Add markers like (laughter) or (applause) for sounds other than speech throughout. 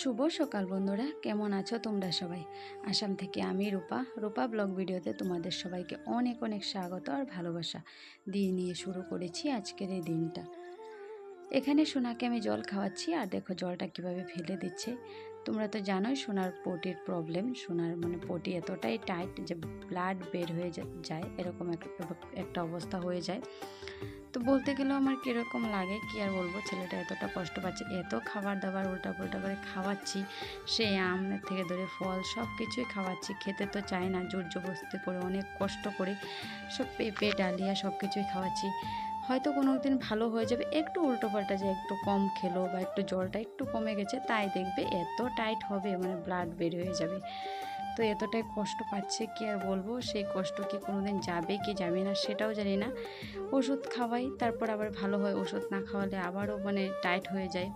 শুভ সকাল বন্ধুরা। কেমন আছো তোমরা সবাই? আসাম থেকে আমি রূপা। রূপা ব্লগ ভিডিওতে তোমাদের সবাইকে অনেক অনেক স্বাগত আর ভালোবাসা দিয়ে নিয়ে শুরু করেছি আজকের এই দিনটা। এখানে সোনাকে আমি জল খাওয়াচ্ছি আর দেখো জলটা কীভাবে ফেলে দিচ্ছে। তোমরা তো জানোই সোনার পটির প্রবলেম সোনার মানে পটি এতটাই টাইট যে ব্লাড বের হয়ে যায়, এরকম এক- একটা অবস্থা হয়ে যায়। তো বলতে গেলেও আমার কীরকম লাগে, কি আর বলব? ছেলেটা এতটা কষ্ট পাচ্ছে, এত খাবার দাবার উল্টা পুল্টা করে খাওয়াচ্ছি, সে আম থেকে ধরে ফল সব কিছুই খাওয়াচ্ছি, খেতে তো চায় না জোর জবস্তি করে, অনেক কষ্ট করে সব পেঁপে ডালিয়া সব কিছুই খাওয়াচ্ছি। হয়তো কোনো দিন ভালো হয়ে যাবে। একটু উল্টো পাল্টা যে একটু কম খেলো বা একটু জলটা একটু কমে গেছে, তাই দেখবে এত টাইট হবে মানে ব্লাড বের হয়ে যাবে। তো এতটাই কষ্ট পাচ্ছে কি আর বলব? সেই কষ্ট কি কোনো দিন যাবে কি যাবে না সেটাও জানি না। ওষুধ খাওয়াই, তারপর আবার ভালো হয়, ওষুধ না খাওয়ালে আবারও মানে টাইট হয়ে যায়।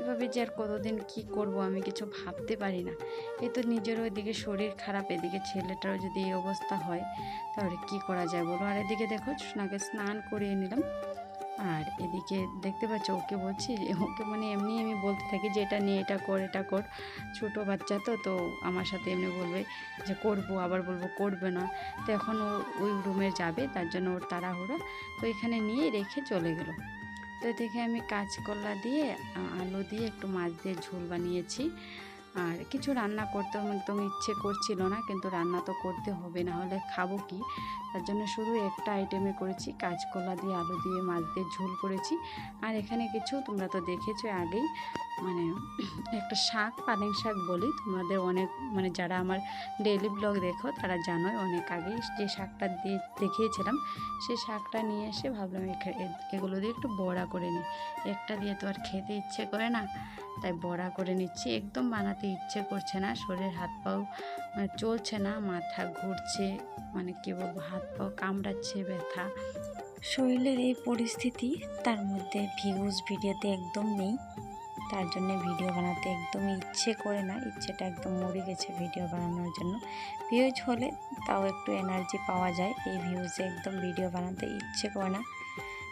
এভাবে যে আর কতদিন কি করব আমি কিছু ভাবতে পারি না। এই তো নিজেরও এদিকে শরীর খারাপ, এদিকে ছেলেটারও যদি এই অবস্থা হয়, তাহলে কি করা যায় বলো? আর এদিকে দেখো, সোনাকে স্নান করিয়ে নিলাম। আর এদিকে দেখতে পাচ্ছ, ওকে বলছি ওকে মানে এমনি আমি বলতে থাকি যে, এটা নিয়ে এটা কর এটা কর। ছোটো বাচ্চা তো তো আমার সাথে এমনি বলবে যে, করব। আবার বলব, করবে না। তো এখন ও ওই রুমে যাবে, তার জন্য ওর তাড়াহুড়া। তো এখানে নিয়ে রেখে চলে গেল। তো দেখে আমি কাঁচকলা দিয়ে আলু দিয়ে একটু মাছ দিয়ে ঝোল বানিয়েছি। আর কিছু রান্না করতে একদম ইচ্ছে করছিল না, কিন্তু রান্না তো করতে হবে, না হলে খাব কি? তার জন্য শুধু একটা আইটেমে করেছি, কাঁচকলা দিয়ে, আলু দিয়ে, মাছ দিয়ে ঝোল করেছি। আর এখানে কিছু তোমরা তো দেখেছ আগেই মানে (clears throat) একটা শাক পালেং শাক বলি। তোমাদের অনেক মানে যারা আমার ডেইলি ব্লগ দেখো, তারা জানোই অনেক আগে যে শাকটা দিয়ে দেখিয়েছিলাম সেই শাকটা নিয়ে এসে ভাবলাম এগুলো দিয়ে একটু বড়া করে নিই। একটা দিয়ে তো আর খেতে ইচ্ছে করে না, তাই বড়া করে নিচ্ছি। একদম বানাতে ইচ্ছে করছে না শরীর হাত পাও মানে চলছে না, মাথা ঘুরছে মানে কী বলব, হাত পাও কামড়াচ্ছে, ব্যথা। শরীরের এই পরিস্থিতি, তার মধ্যে ভিউজ ভিডিওতে একদম নেই। তার জন্য ভিডিও বানাতে একদমই ইচ্ছে করে না। ইচ্ছেটা একদম মরে গেছে ভিডিও বানানোর জন্য। ভিউজ হলে তাও একটু এনার্জি পাওয়া যায়। এই ভিউজে একদম ভিডিও বানাতে ইচ্ছে করে না।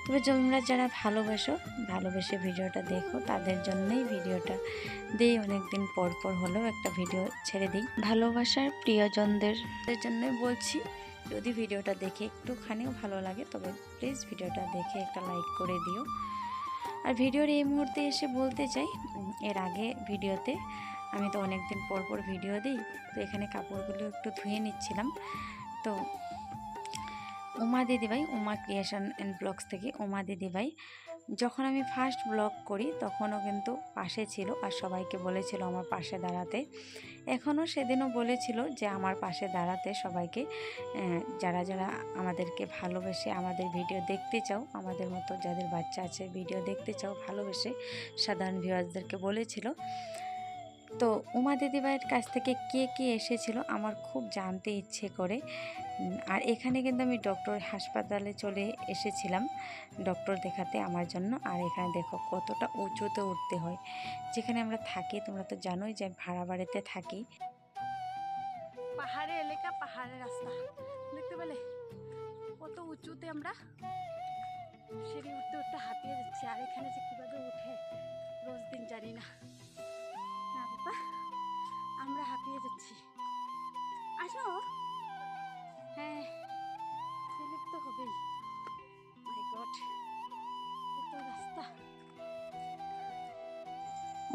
তবে তোমরা যারা ভালোবাসো, ভালোবেসে ভিডিওটা দেখো, তাদের জন্যই ভিডিওটা দিই। অনেক দিন পর পর হলেও একটা ভিডিও ছেড়ে দিই। ভালোবাসার প্রিয়জনদের জন্যই বলছি, যদি ভিডিওটা দেখে একটুখানিও ভালো লাগে, তবে প্লিজ ভিডিওটা দেখে একটা লাইক করে দিও। আর ভিডিওর এই মুহূর্তে এসে বলতে চাই, এর আগে ভিডিওতে আমি তো অনেক দিন পর পর ভিডিও দিই, তো এখানে কাপড়গুলো একটু ধুয়ে নিচ্ছিলাম। তো উমা দিদিভাই, উমা ক্রিয়েশন অ্যান্ড ব্লগস থেকে উমা দিদিভাই যখন আমি ফার্স্ট ব্লগ করি, তখনও কিন্তু পাশে ছিল আর সবাইকে বলেছিল আমার পাশে দাঁড়াতে। এখনও সেদিনও বলেছিল যে আমার পাশে দাঁড়াতে সবাইকে যারা যারা আমাদেরকে ভালোবেসে আমাদের ভিডিও দেখতে চাও, আমাদের মতো যাদের বাচ্চা আছে ভিডিও দেখতে চাও, ভালোবেসে সাধারণ ভিউয়ার্সদেরকে বলেছিল। তো উমা দিদিভাইয়ের কাছ থেকে কে কে এসেছিল আমার খুব জানতে ইচ্ছে করে। আর এখানে কিন্তু আমি ডক্টর হাসপাতালে চলে এসেছিলাম ডক্টর দেখাতে আমার জন্য। আর এখানে দেখো কতটা উঁচুতে উঠতে হয়। যেখানে আমরা থাকি, তোমরা তো জানোই যে ভাড়া বাড়িতে থাকি। পাহাড়ের এলাকা পাহাড়ের রাস্তা। দেখতে পেলে? কত উঁচুতে আমরা সিঁড়ি উঠতে উঠতে হাঁপিয়ে যাচ্ছি। আর এখানে যে কীভাবে উঠে, রোজ দিন জানি না। আমরা হাঁপিয়ে যাচ্ছি। আসো। হ্যাঁ সিলেক্ট তো হবেই।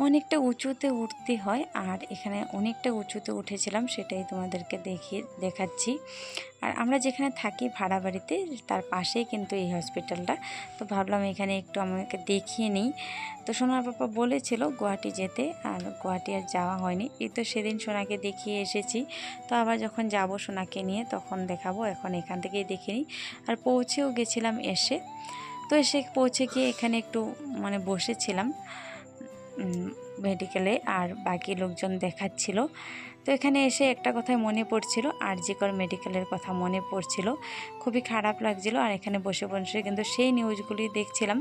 অনেকটা উঁচুতে উঠতে হয়, আর এখানে অনেকটা উঁচুতে উঠেছিলাম সেটাই তোমাদেরকে দেখিয়ে দেখাচ্ছি। আর আমরা যেখানে থাকি ভাড়া বাড়িতে, তার পাশেই কিন্তু এই হসপিটালটা। তো ভাবলাম এখানে একটু আমাকে দেখিয়ে নিই। তো সোনার বাবা বলেছিল গুয়াহাটি যেতে, আর গুয়াহাটি আর যাওয়া হয়নি। এই তো সেদিন সোনাকে দেখিয়ে এসেছি। তো আবার যখন যাব সোনাকে নিয়ে, তখন দেখাবো, এখন এখান থেকেই দেখে নিই। আর পৌঁছেও গেছিলাম এসে। তো এসে পৌঁছে গিয়ে এখানে একটু মানে বসেছিলাম। মেডিকেলে আর বাকি লোকজন দেখাচ্ছিল। তো এখানে এসে একটা কথাই মনে পড়ছিল আরজিকর মেডিকেলের কথা মনে পড়ছিল খুবই খারাপ লাগছিল। আর এখানে বসে বসে কিন্তু সেই নিউজগুলি দেখছিলাম।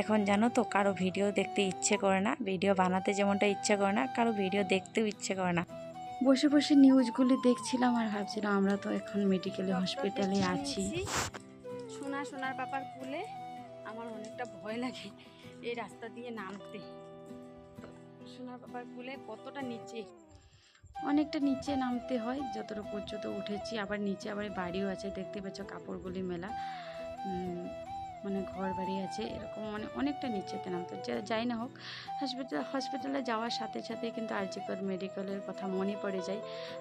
এখন জানো তো কারও ভিডিও দেখতে ইচ্ছে করে না ভিডিও বানাতে যেমনটা ইচ্ছে করে না কারও ভিডিও দেখতেও ইচ্ছে করে না। বসে বসে নিউজগুলি দেখছিলাম আর ভাবছিলাম আমরা তো এখন মেডিকেলে হসপিটালে আছি। সোনা সোনার পাপার কুলে আমার অনেকটা ভয় লাগে এই রাস্তা দিয়ে নামতে। সোনার বাবার কুলে কতটা নিচে? অনেকটা নিচে নামতে হয়, যতটা পর্যন্ত উঠেছি। আবার নিচে আবার বাড়িও আছে, দেখতে পাচ্ছ কাপড়গুলি মেলা। মানে ঘর বাড়ি আছে, এরকম মানে অনেকটা নিচেতে নামতে যাই না হোক হসপিটাল হসপিটালে যাওয়ার সাথে সাথে কিন্তু আরজিকর মেডিকেলের কথা মনে পড়ে যায়।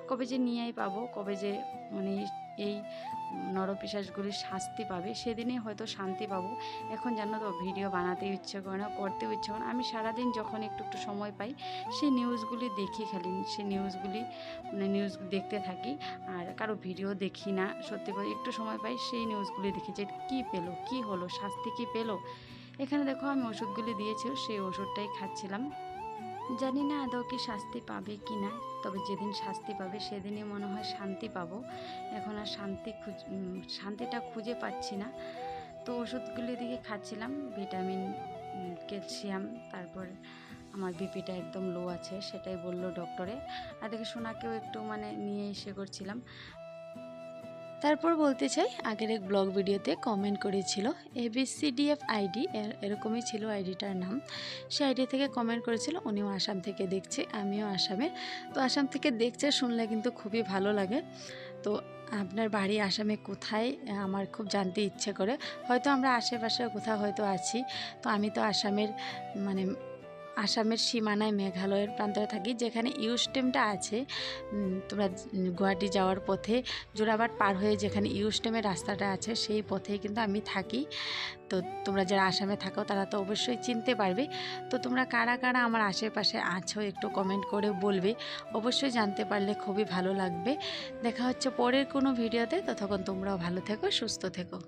কবে যে নিয়েই পাবো, কবে যে মানে এই নরপিশাচগুলির শাস্তি পাবে, সেদিনেই হয়তো শান্তি পাবো। এখন জানো তো ভিডিও বানাতে ইচ্ছে করে না করতেও ইচ্ছে করে না। আমি সারাদিন যখন একটু একটু সময় পাই, সেই নিউজগুলি দেখি খালি, সেই নিউজগুলি মানে নিউজ দেখতে থাকি। আর কারও ভিডিও দেখি না, সত্যি করে একটু সময় পাই, সেই নিউজগুলি দেখি যে, কী পেল, কী হলো, শাস্তি কী পেল? এখানে দেখো, আমি ওষুধগুলি দিয়েছি, সেই ওষুধটাই খাচ্ছিলাম। জানি না আদৌ কি শাস্তি পাবে কি না, তবে যেদিন শাস্তি পাবে সেদিনই মনে হয় শান্তি পাবো। এখন আর শান্তি খুঁজ শান্তিটা খুঁজে পাচ্ছি না। তো ওষুধগুলি দিকে খাচ্ছিলাম, ভিটামিন ক্যালসিয়াম, তারপর আমার বিপিটা একদম লো আছে, সেটাই বলল ডক্টরে আর দেখে সোনাকেও একটু মানে নিয়ে এসে করছিলাম। তারপর বলতে চাই, আগের এক ব্লগ ভিডিওতে কমেন্ট করেছিল এবিসিডিএফ আইডি এর এরকমই ছিল আইডিটার নাম। সে আইডি থেকে কমেন্ট করেছিল, উনিও আসাম থেকে দেখছে, আমিও আসামে তো আসাম থেকে দেখছে, শুনলে কিন্তু খুবই ভালো লাগে। তো আপনার বাড়ি আসামে কোথায়, আমার খুব জানতে ইচ্ছে করে। হয়তো আমরা আশেপাশে কোথাও হয়তো আছি। তো আমি তো আসামের মানে আসামের সীমানায় মেঘালয়ের প্রান্তরে থাকি, যেখানে ইউস্টেমটা আছে। তোমরা গুয়াহাটি যাওয়ার পথে জোড়াবাট পার হয়ে যেখানে ইউস্টেমের রাস্তাটা আছে, সেই পথেই কিন্তু আমি থাকি। তো তোমরা যারা আসামে থাকো, তারা তো অবশ্যই চিনতে পারবে। তো তোমরা কারা কারা আমার আশেপাশে আছো, একটু কমেন্ট করে বলবে। অবশ্যই জানতে পারলে খুবই ভালো লাগবে। দেখা হচ্ছে পরের কোনো ভিডিওতে। ততক্ষণ তোমরাও ভালো থেকো, সুস্থ থেকো।